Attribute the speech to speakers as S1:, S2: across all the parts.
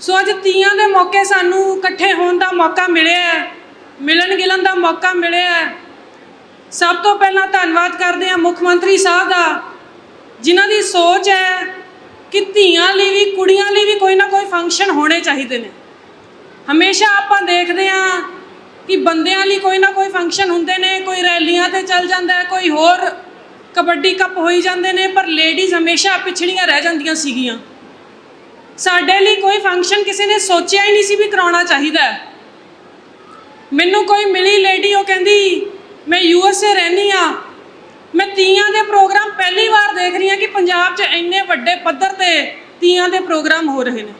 S1: ਸੋ ਅੱਜ ਤੀਆਂ ਦੇ ਮੌਕੇ ਸਾਨੂੰ ਇਕੱਠੇ ਹੋਣ ਦਾ ਮੌਕਾ ਮਿਲਿਆ ਮਿਲਣ ਗਿਲਣ ਦਾ ਮੌਕਾ ਮਿਲਿਆ ਸਭ ਤੋਂ ਪਹਿਲਾਂ ਧੰਨਵਾਦ ਕਰਦੇ ਹਾਂ ਮੁੱਖ ਮੰਤਰੀ ਸਾਹਿਬ ਦਾ, ਜਿਨ੍ਹਾਂ ਦੀ ਸੋਚ ਹੈ ਕਿ ਧੀਆਂ ਲਈ ਵੀ, ਕੁੜੀਆਂ ਲਈ ਵੀ ਕੋਈ ਨਾ ਕੋਈ ਫੰਕਸ਼ਨ ਹੋਣੇ ਚਾਹੀਦੇ ਨੇ। ਹਮੇਸ਼ਾ ਆਪਾਂ ਦੇਖਦੇ ਹਾਂ ਕਿ ਬੰਦਿਆਂ ਲਈ ਕੋਈ ਨਾ ਕੋਈ ਫੰਕਸ਼ਨ ਹੁੰਦੇ ਨੇ, ਕੋਈ ਰੈਲੀਆਂ ਤੇ ਚੱਲ ਜਾਂਦਾ ਕੋਈ ਹੋਰ ਕਬੱਡੀ ਕੱਪ ਹੋਈ ਜਾਂਦੇ ਨੇ, ਪਰ ਲੇਡੀਜ਼ ਹਮੇਸ਼ਾ ਪਿਛੜੀਆਂ ਰਹਿ ਜਾਂਦੀਆਂ ਸੀਗੀਆਂ। ਸਾਡੇ ਲਈ ਕੋਈ ਫੰਕਸ਼ਨ ਕਿਸੇ ਨੇ ਸੋਚਿਆ ਹੀ ਨਹੀਂ ਸੀ ਵੀ ਕਰਾਉਣਾ ਚਾਹੀਦਾ। ਮੈਨੂੰ ਕੋਈ ਮਿਲੀ ਲੇਡੀ ਉਹ ਕਹਿੰਦੀ, ਮੈਂ ਯੂ ਐਸ ਏ ਰਹਿੰਦੀ ਆ ਮੈਂ ਤੀਆਂ ਦੇ ਪ੍ਰੋਗਰਾਮ ਪਹਿਲੀ ਵਾਰ ਦੇਖ ਰਹੀ ਹਾਂ ਕਿ ਪੰਜਾਬ 'ਚ ਇੰਨੇ ਵੱਡੇ ਪੱਧਰ ਤੇ ਤੀਆਂ ਦੇ ਪ੍ਰੋਗਰਾਮ ਹੋ ਰਹੇ ਨੇ।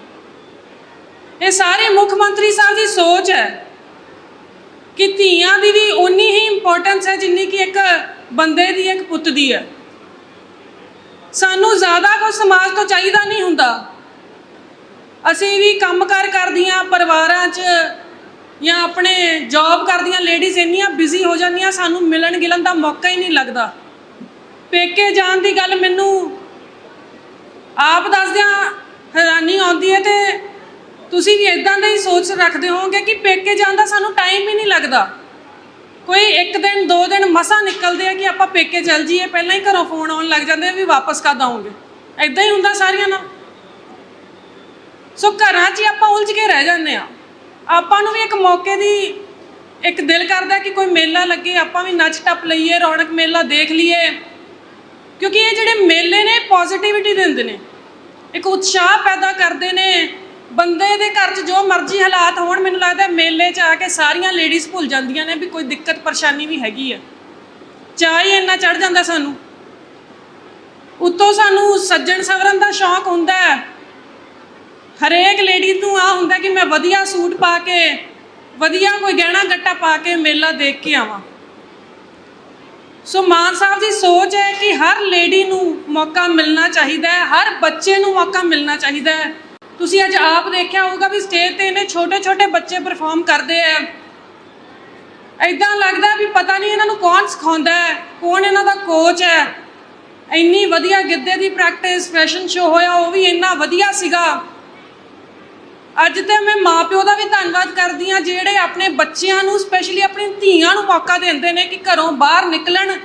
S1: ਇਹ ਸਾਰੇ ਮੁੱਖ ਮੰਤਰੀ ਸਾਹਿਬ ਦੀ ਸੋਚ ਹੈ ਕਿ ਧੀਆਂ ਦੀ ਵੀ ਉਨੀ ਹੀ ਇੰਪੋਰਟੈਂਸ ਹੈ ਜਿੰਨੀ ਕਿ ਇੱਕ ਬੰਦੇ ਦੀ, ਇੱਕ ਪੁੱਤ ਦੀ ਹੈ। ਸਾਨੂੰ ਜ਼ਿਆਦਾ ਕੁਝ ਸਮਾਜ ਤੋਂ ਚਾਹੀਦਾ ਨਹੀਂ ਹੁੰਦਾ। ਅਸੀਂ ਵੀ ਕੰਮਕਾਰ ਕਰਦੀਆਂ ਪਰਿਵਾਰਾਂ 'ਚ ਜਾਂ ਆਪਣੇ ਜੌਬ ਕਰਦੀਆਂ ਲੇਡੀਜ਼ ਇੰਨੀਆਂ ਬਿਜ਼ੀ ਹੋ ਜਾਂਦੀਆਂ, ਸਾਨੂੰ ਮਿਲਣ ਗਿਲਣ ਦਾ ਮੌਕਾ ਹੀ ਨਹੀਂ ਲੱਗਦਾ। ਪੇਕੇ ਜਾਣ ਦੀ ਗੱਲ ਮੈਨੂੰ ਆਪ ਦੱਸਦਿਆਂ ਹੈਰਾਨੀ ਆਉਂਦੀ ਹੈ ਤੇ ਤੁਸੀਂ ਵੀ ਇਦਾਂ ਦਾ ਹੀ ਸੋਚ ਰੱਖਦੇ ਹੋਵੋਗੇ ਕਿ ਪੇਕੇ ਜਾਣ ਦਾ ਸਾਨੂੰ ਟਾਈਮ ਹੀ ਨਹੀਂ ਲੱਗਦਾ। ਕੋਈ ਇੱਕ ਦਿਨ, ਦੋ ਦਿਨ ਮਸਾਂ ਨਿਕਲਦੇ ਆ ਕਿ ਆਪਾਂ ਪੇਕੇ ਚੱਲ ਜਾਈਏ, ਪਹਿਲਾਂ ਹੀ ਘਰੋਂ ਫੋਨ ਆਉਣ ਲੱਗ ਜਾਂਦੇ ਆ ਵੀ ਵਾਪਸ ਕਦ ਆਉਂਗੇ? ਇਦਾਂ ਹੀ ਹੁੰਦਾ ਸਾਰਿਆਂ ਨਾਲ। ਸੋ ਘਰਾਂ 'ਚ ਹੀ ਆਪਾਂ ਉਲਝ ਕੇ ਰਹਿ ਜਾਂਦੇ ਆ ਆਪਾਂ ਨੂੰ ਵੀ ਇੱਕ ਮੌਕੇ ਦੀ ਇੱਕ ਦਿਲ ਕਰਦਾ ਕਿ ਕੋਈ ਮੇਲਾ ਲੱਗੇ, ਆਪਾਂ ਵੀ ਨੱਚ ਟੱਪ ਲਈਏ, ਰੌਣਕ ਮੇਲਾ ਦੇਖ ਲਈਏ। ਕਿਉਂਕਿ ਇਹ ਜਿਹੜੇ ਮੇਲੇ ਨੇ ਪੋਜ਼ਿਟਿਵਿਟੀ ਦਿੰਦੇ ਨੇ। ਇੱਕ ਉਤਸ਼ਾਹ ਪੈਦਾ ਕਰਦੇ ਨੇ। ਬੰਦੇ ਦੇ ਘਰ 'ਚ ਜੋ ਮਰਜ਼ੀ ਹਾਲਾਤ ਹੋਣ, ਮੈਨੂੰ ਲੱਗਦਾ ਮੇਲੇ 'ਚ ਆ ਕੇ ਸਾਰੀਆਂ ਲੇਡੀਜ਼ ਭੁੱਲ ਜਾਂਦੀਆਂ ਨੇ ਵੀ ਕੋਈ ਦਿੱਕਤ, ਪਰੇਸ਼ਾਨੀ ਵੀ ਹੈਗੀ ਹੈ ਚਾਹ ਹੀ ਇੰਨਾ ਚੜ ਜਾਂਦਾ ਸਾਨੂੰ। ਉੱਤੋਂ ਸਾਨੂੰ ਸੱਜਣ ਸਵਰਨ ਦਾ ਸ਼ੌਂਕ ਹੁੰਦਾ ਹਰੇਕ ਲੇਡੀ ਨੂੰ ਆ ਹੁੰਦਾ ਕਿ ਮੈਂ ਵਧੀਆ ਸੂਟ ਪਾ ਕੇ, ਵਧੀਆ ਕੋਈ ਗਹਿਣਾ ਗੱਟਾ ਪਾ ਕੇ ਮੇਲਾ ਦੇਖ ਕੇ ਆਵਾਂ। ਸੋ ਮਾਨ ਸਾਹਿਬ ਦੀ ਸੋਚ ਹੈ ਕਿ ਹਰ ਲੇਡੀ ਨੂੰ ਮੌਕਾ ਮਿਲਣਾ ਚਾਹੀਦਾ ਹੈ, ਹਰ ਬੱਚੇ ਨੂੰ ਮੌਕਾ ਮਿਲਣਾ ਚਾਹੀਦਾ ਹੈ। ਤੁਸੀਂ ਅੱਜ ਆਪ ਦੇਖਿਆ ਹੋਊਗਾ ਵੀ ਸਟੇਜ ਤੇ ਇਹਨੇ ਛੋਟੇ ਛੋਟੇ ਬੱਚੇ ਪਰਫਾਰਮ ਕਰਦੇ ਆ। ਐਦਾਂ ਲੱਗਦਾ ਵੀ ਪਤਾ ਨਹੀਂ ਇਹਨਾਂ ਨੂੰ ਕੌਣ ਸਿਖਾਉਂਦਾ ਹੈ, ਕੌਣ ਇਹਨਾਂ ਦਾ ਕੋਚ ਹੈ। ਇੰਨੀ ਵਧੀਆ ਗਿੱਧੇ ਦੀ ਪ੍ਰੈਕਟਿਸ ਫੈਸ਼ਨ ਸ਼ੋ ਹੋਇਆ, ਉਹ ਵੀ ਇੰਨਾ ਵਧੀਆ ਸੀਗਾ। ਅੱਜ ਤਾਂ ਮੈਂ ਮਾਪਿਓ ਦਾ ਵੀ ਧੰਨਵਾਦ ਕਰਦੀ ਆ ਜਿਹੜੇ ਆਪਣੇ ਬੱਚਿਆਂ ਨੂੰ ਸਪੈਸ਼ਲੀ ਆਪਣੀ ਧੀਆਂ ਨੂੰ ਮੌਕਾ ਦਿੰਦੇ ਨੇ ਕਿ ਘਰੋਂ ਬਾਹਰ ਨਿਕਲਣ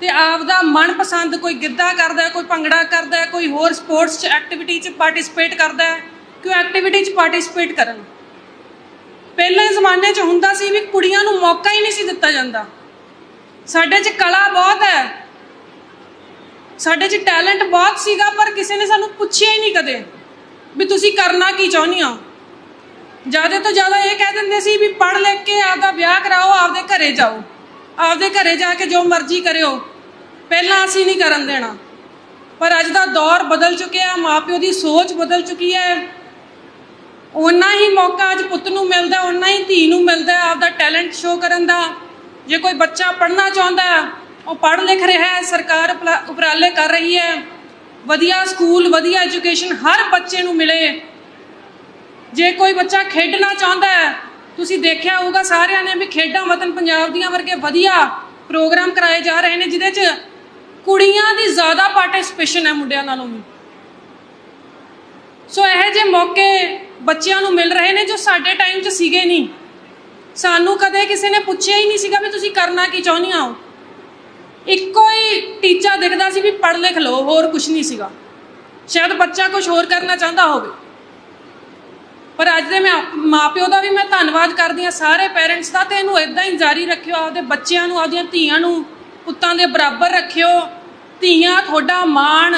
S1: ਤੇ ਆਪ ਦਾ ਮਨਪਸੰਦ ਕੋਈ ਗਿੱਧਾ ਕਰਦਾ, ਕੋਈ ਭੰਗੜਾ ਕਰਦਾ, ਕੋਈ ਹੋਰ ਸਪੋਰਟਸ 'ਚ ਐਕਟੀਵਿਟੀ 'ਚ ਪਾਰਟਿਸਿਪੇਟ ਕਰਦਾ ਕਿ ਉਹ ਐਕਟੀਵਿਟੀ 'ਚ ਪਾਰਟਿਸਿਪੇਟ ਕਰਨ? ਪਹਿਲੇ ਜ਼ਮਾਨੇ 'ਚ ਹੁੰਦਾ ਸੀ ਵੀ ਕੁੜੀਆਂ ਨੂੰ ਮੌਕਾ ਹੀ ਨਹੀਂ ਸੀ ਦਿੱਤਾ ਜਾਂਦਾ। ਸਾਡੇ 'ਚ ਕਲਾ ਬਹੁਤ ਹੈ। ਸਾਡੇ 'ਚ ਟੈਲੈਂਟ ਬਹੁਤ ਸੀਗਾ, ਪਰ ਕਿਸੇ ਨੇ ਸਾਨੂੰ ਪੁੱਛਿਆ ਹੀ ਨਹੀਂ ਕਦੇ। ਵੀ ਤੁਸੀਂ ਕਰਨਾ ਕੀ ਚਾਹੁੰਦੇ ਹੋ? ਜ਼ਿਆਦਾ ਤੋਂ ਜ਼ਿਆਦਾ ਇਹ ਕਹਿ ਦਿੰਦੇ ਸੀ ਵੀ ਪੜ੍ਹ ਲਿਖ ਕੇ ਆਪਦਾ ਵਿਆਹ ਕਰਾਓ, ਆਪਦੇ ਘਰੇ ਜਾਓ। ਆਪਦੇ ਘਰੇ ਜਾ ਕੇ ਜੋ ਮਰਜ਼ੀ ਕਰਿਓ। ਪਹਿਲਾਂ ਅਸੀਂ ਨਹੀਂ ਕਰਨ ਦੇਣਾ। ਪਰ ਅੱਜ ਦਾ ਦੌਰ ਬਦਲ ਚੁੱਕਿਆ, ਮਾਪਿਓ ਦੀ ਸੋਚ ਬਦਲ ਚੁੱਕੀ ਹੈ। ਉਨਾ ਹੀ ਮੌਕਾ ਅੱਜ ਪੁੱਤ ਨੂੰ ਮਿਲਦਾ, ਓਨਾ ਹੀ ਧੀ ਨੂੰ ਮਿਲਦਾ, ਆਪਦਾ ਟੈਲੈਂਟ ਸ਼ੋਅ ਕਰਨ ਦਾ। ਜੇ ਕੋਈ ਬੱਚਾ ਪੜ੍ਹਨਾ ਚਾਹੁੰਦਾ, ਉਹ ਪੜ੍ਹ ਲਿਖ ਰਿਹਾ ਹੈ, ਸਰਕਾਰ ਉਪਰਾ- ਉਪਰਾਲੇ ਕਰ ਰਹੀ ਹੈ। ਵਧੀਆ ਸਕੂਲ, ਵਧੀਆ ਐਜੂਕੇਸ਼ਨ ਹਰ ਬੱਚੇ ਨੂੰ ਮਿਲੇ। ਜੇ ਕੋਈ ਬੱਚਾ ਖੇਡਣਾ ਚਾਹੁੰਦਾ ਹੈ, ਤੁਸੀਂ ਦੇਖਿਆ ਹੋਊਗਾ ਸਾਰਿਆਂ ਨੇ ਵੀ ਖੇਡਾਂ ਵਤਨ ਪੰਜਾਬ ਦੀਆਂ ਵਰਗੇ ਵਧੀਆ ਪ੍ਰੋਗਰਾਮ ਕਰਾਏ ਜਾ ਰਹੇ ਨੇ, ਜਿਹਦੇ 'ਚ ਕੁੜੀਆਂ ਦੀ ਜ਼ਿਆਦਾ ਪਾਰਟਿਸਿਪੇਸ਼ਨ ਹੈ ਮੁੰਡਿਆਂ ਨਾਲੋਂ ਵੀ। ਸੋ ਇਹ ਜੇ ਮੌਕੇ ਬੱਚਿਆਂ ਨੂੰ ਮਿਲ ਰਹੇ ਨੇ ਜੋ ਸਾਡੇ ਟਾਈਮ 'ਚ ਸੀਗੇ ਨਹੀਂ। ਸਾਨੂੰ ਕਦੇ ਕਿਸੇ ਨੇ ਪੁੱਛਿਆ ਹੀ ਨਹੀਂ ਸੀਗਾ ਵੀ ਤੁਸੀਂ ਕਰਨਾ ਕੀ ਚਾਹੁੰਦੀਆਂ ਹੋ। ਇੱਕੋ ਹੀ ਟੀਚਾ ਦਿਖਦਾ ਸੀ ਵੀ ਪੜ੍ਹ ਲਿਖ ਲਓ, ਹੋਰ ਕੁਝ ਨਹੀਂ ਸੀਗਾ। ਸ਼ਾਇਦ ਬੱਚਾ ਕੁਝ ਹੋਰ ਕਰਨਾ ਚਾਹੁੰਦਾ ਹੋਵੇ। ਪਰ ਅੱਜ ਦੇ ਮੈਂ ਮਾਪਿਓ ਦਾ ਵੀ ਮੈਂ ਧੰਨਵਾਦ ਕਰਦੀ ਹਾਂ ਸਾਰੇ ਪੇਰੈਂਟਸ ਦਾ ਤੇ ਇਹਨੂੰ ਇਦਾਂ ਹੀ ਜਾਰੀ ਰੱਖਿਓ, ਆਪਦੇ ਬੱਚਿਆਂ ਨੂੰ, ਆਪਦੀਆਂ ਧੀਆਂ ਨੂੰ, ਪੁੱਤਾਂ ਦੇ ਬਰਾਬਰ ਰੱਖਿਓ। ਧੀਆਂ ਤੁਹਾਡਾ ਮਾਣ